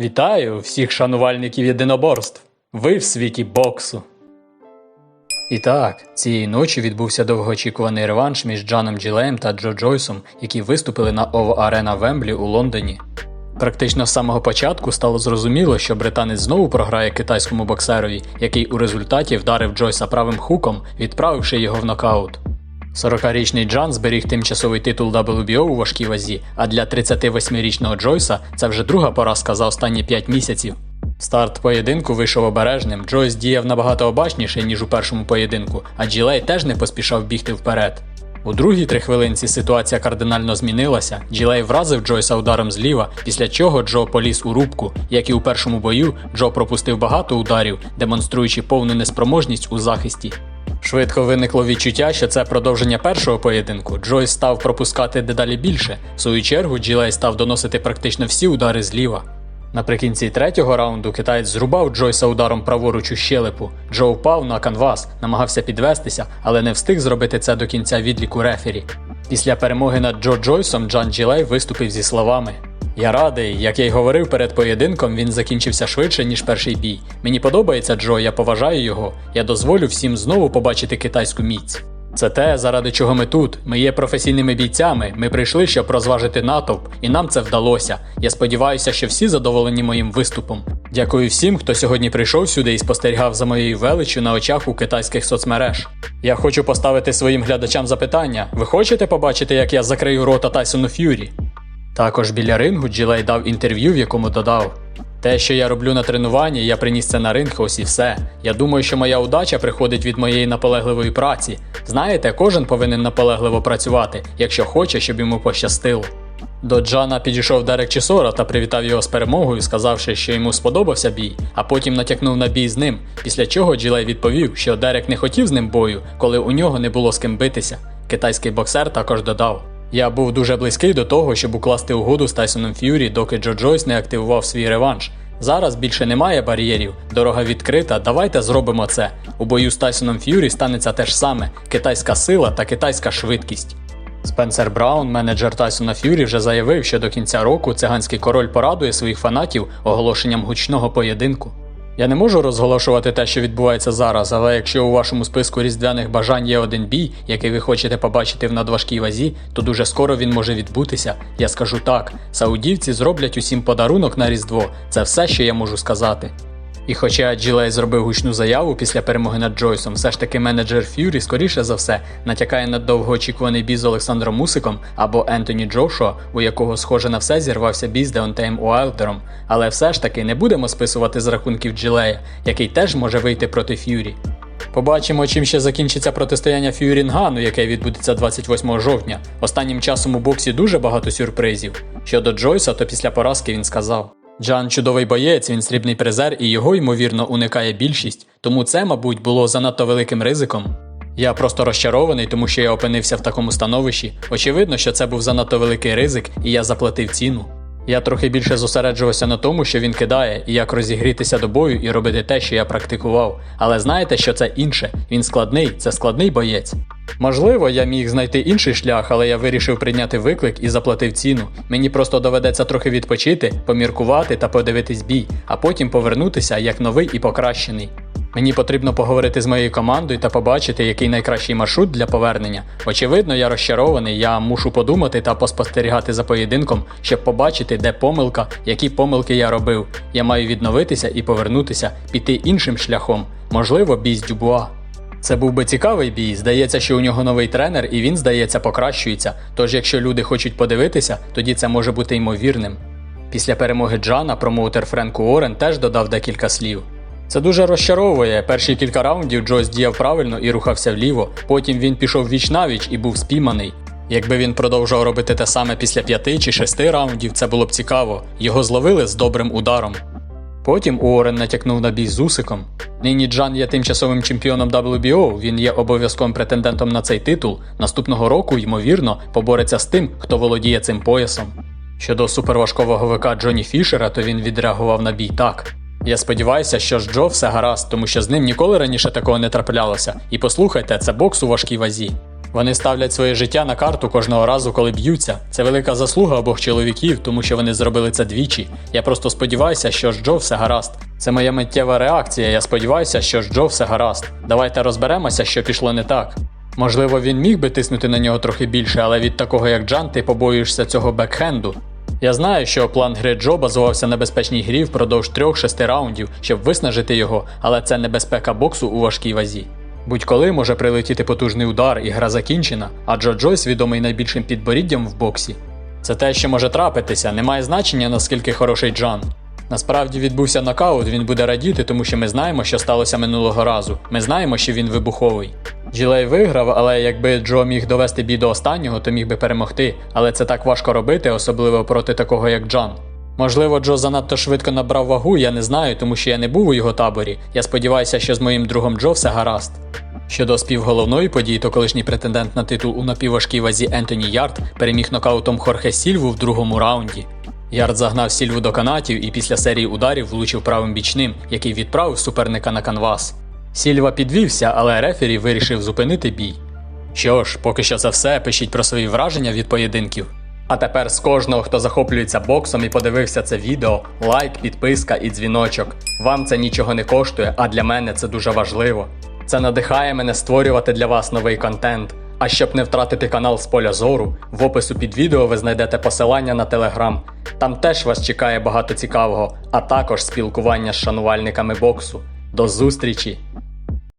Вітаю всіх шанувальників єдиноборств. Ви в світі боксу. І так, цієї ночі відбувся довгоочікуваний реванш між Джаном Джилеєм та Джо Джойсом, які виступили на Ово Арена Вемблі у Лондоні. Практично з самого початку стало зрозуміло, що британець знову програє китайському боксерові, який у результаті вдарив Джойса правим хуком, відправивши його в нокаут. 40-річний Джан зберіг тимчасовий титул WBO у важкій вазі, а для 38-річного Джойса це вже друга поразка за останні 5 місяців. Старт поєдинку вийшов обережним. Джойс діяв набагато обачніше, ніж у першому поєдинку, а Джилей теж не поспішав бігти вперед. У другій три хвилинці ситуація кардинально змінилася. Джилей вразив Джойса ударом зліва, після чого Джо поліз у рубку. Як і у першому бою, Джо пропустив багато ударів, демонструючи повну неспроможність у захисті. Швидко виникло відчуття, що це продовження першого поєдинку. Джойс став пропускати дедалі більше. В свою чергу Джилей став доносити практично всі удари зліва. Наприкінці третього раунду китаєць зрубав Джойса ударом праворуч у щелепу. Джо впав на канвас, намагався підвестися, але не встиг зробити це до кінця відліку рефері. Після перемоги над Джо Джойсом Джан Джилей виступив зі словами: Я радий, як я й говорив перед поєдинком, він закінчився швидше, ніж перший бій. Мені подобається Джо, я поважаю його. Я дозволю всім знову побачити китайську міць. Це те, заради чого ми тут. Ми є професійними бійцями. Ми прийшли, щоб розважити натовп, і нам це вдалося. Я сподіваюся, що всі задоволені моїм виступом. Дякую всім, хто сьогодні прийшов сюди і спостерігав за моєю величчю на очах у китайських соцмереж. Я хочу поставити своїм глядачам запитання: ви хочете побачити, як я закрию рота Тайсону Ф'юрі? Також біля рингу Джилей дав інтерв'ю, в якому додав: Те, що я роблю на тренуванні, я приніс це на ринг, ось і все. Я думаю, що моя удача приходить від моєї наполегливої праці. Знаєте, кожен повинен наполегливо працювати, якщо хоче, щоб йому пощастило. До Джана підійшов Дерек Чісора та привітав його з перемогою, сказавши, що йому сподобався бій, а потім натякнув на бій з ним. Після чого Джилей відповів, що Дерек не хотів з ним бою, коли у нього не було з ким битися. Китайський боксер також додав. Я був дуже близький до того, щоб укласти угоду з Тайсоном Ф'юрі, доки Джо Джойс не активував свій реванш. Зараз більше немає бар'єрів, дорога відкрита. Давайте зробимо це. У бою з Тайсоном Ф'юрі станеться те ж саме: китайська сила та китайська швидкість. Спенсер Браун, менеджер Тайсона Ф'юрі, вже заявив, що до кінця року циганський король порадує своїх фанатів оголошенням гучного поєдинку. Я не можу розголошувати те, що відбувається зараз, але якщо у вашому списку різдвяних бажань є один бій, який ви хочете побачити в надважкій вазі, то дуже скоро він може відбутися. Я скажу так: саудівці зроблять усім подарунок на Різдво. Це все, що я можу сказати. І хоча Джилей зробив гучну заяву після перемоги над Джойсом, все ж таки менеджер Ф'юрі, скоріше за все, натякає на довгоочікуваний бій з Олександром Мусиком або Ентоні Джошуа, у якого схоже на все зірвався бій з Деонтеєм Уайлдером. Але все ж таки не будемо списувати з рахунків Джилея, який теж може вийти проти Ф'юрі. Побачимо, чим ще закінчиться протистояння Ф'юрінгану, яке відбудеться 28 жовтня. Останнім часом у боксі дуже багато сюрпризів. Щодо Джойса, то після поразки він сказав. Джан чудовий боєць, він срібний призер, і його, ймовірно, уникає більшість, тому це, мабуть, було занадто великим ризиком. Я просто розчарований, тому що я опинився в такому становищі. Очевидно, що це був занадто великий ризик, і я заплатив ціну. Я трохи більше зосереджувався на тому, що він кидає, і як розігрітися до бою і робити те, що я практикував. Але знаєте, що це інше? Він складний, це складний боєць. Можливо, я міг знайти інший шлях, але я вирішив прийняти виклик і заплатив ціну. Мені просто доведеться трохи відпочити, поміркувати та подивитись бій, а потім повернутися як новий і покращений. Мені потрібно поговорити з моєю командою та побачити, який найкращий маршрут для повернення. Очевидно, я розчарований. Я мушу подумати та поспостерігати за поєдинком, щоб побачити, де помилка, які помилки я робив. Я маю відновитися і повернутися, піти іншим шляхом, можливо, бій з Дюбуа. Це був би цікавий бій. Здається, що у нього новий тренер, і він, здається, покращується. Тож, якщо люди хочуть подивитися, тоді це може бути ймовірним. Після перемоги Джана промоутер Френк Уоррен теж додав декілька слів. Це дуже розчаровує. Перші кілька раундів Джойс діяв правильно і рухався вліво. Потім він пішов віч навіч і був спійманий. Якби він продовжував робити те саме після п'яти чи шести раундів, це було б цікаво. Його зловили з добрим ударом. Потім Уоррен натякнув на бій з Усиком. Нині Джан є тимчасовим чемпіоном WBO, він є обов'язковим претендентом на цей титул. Наступного року, ймовірно, побореться з тим, хто володіє цим поясом. Щодо суперважковаговика Джоні Фішера, то він відреагував на бій так. Я сподіваюся, що з Джо все гаразд, тому що з ним ніколи раніше такого не траплялося. І послухайте, це бокс у важкій вазі. Вони ставлять своє життя на карту кожного разу, коли б'ються. Це велика заслуга обох чоловіків, тому що вони зробили це двічі. Я просто сподіваюся, що з Джо все гаразд. Це моя миттєва реакція. Я сподіваюся, що з Джо все гаразд. Давайте розберемося, що пішло не так. Можливо, він міг би тиснути на нього трохи більше, але від такого як Джан ти побоюєшся цього бекхенду. Я знаю, що план гри Джо базувався на безпечній грі впродовж 3-6 раундів, щоб виснажити його, але це небезпека боксу у важкій вазі. Будь-коли може прилетіти потужний удар і гра закінчена, а Джо Джойс відомий найбільшим підборіддям в боксі. Це те, що може трапитися, не має значення, наскільки хороший Джан. Насправді відбувся нокаут, він буде радіти, тому що ми знаємо, що сталося минулого разу. Ми знаємо, що він вибуховий. Джилей виграв, але якби Джо міг довести бій до останнього, то міг би перемогти. Але це так важко робити, особливо проти такого як Джан. Можливо, Джо занадто швидко набрав вагу, я не знаю, тому що я не був у його таборі. Я сподіваюся, що з моїм другом Джо все гаразд. Щодо співголовної події, то колишній претендент на титул у напівважкій вазі Ентоні Ярд переміг нокаутом Хорхе Сільву в другому раунді. Ярд загнав Сільву до канатів і після серії ударів влучив правим бічним, який відправив суперника на канвас. Сільва підвівся, але рефері вирішив зупинити бій. Що ж, поки що це все. Пишіть про свої враження від поєдинків. А тепер з кожного, хто захоплюється боксом і подивився це відео, лайк, підписка і дзвіночок. Вам це нічого не коштує, а для мене це дуже важливо. Це надихає мене створювати для вас новий контент. А щоб не втратити канал з поля зору, в опису під відео ви знайдете посилання на телеграм. Там теж вас чекає багато цікавого, а також спілкування з шанувальниками боксу. До зустрічі!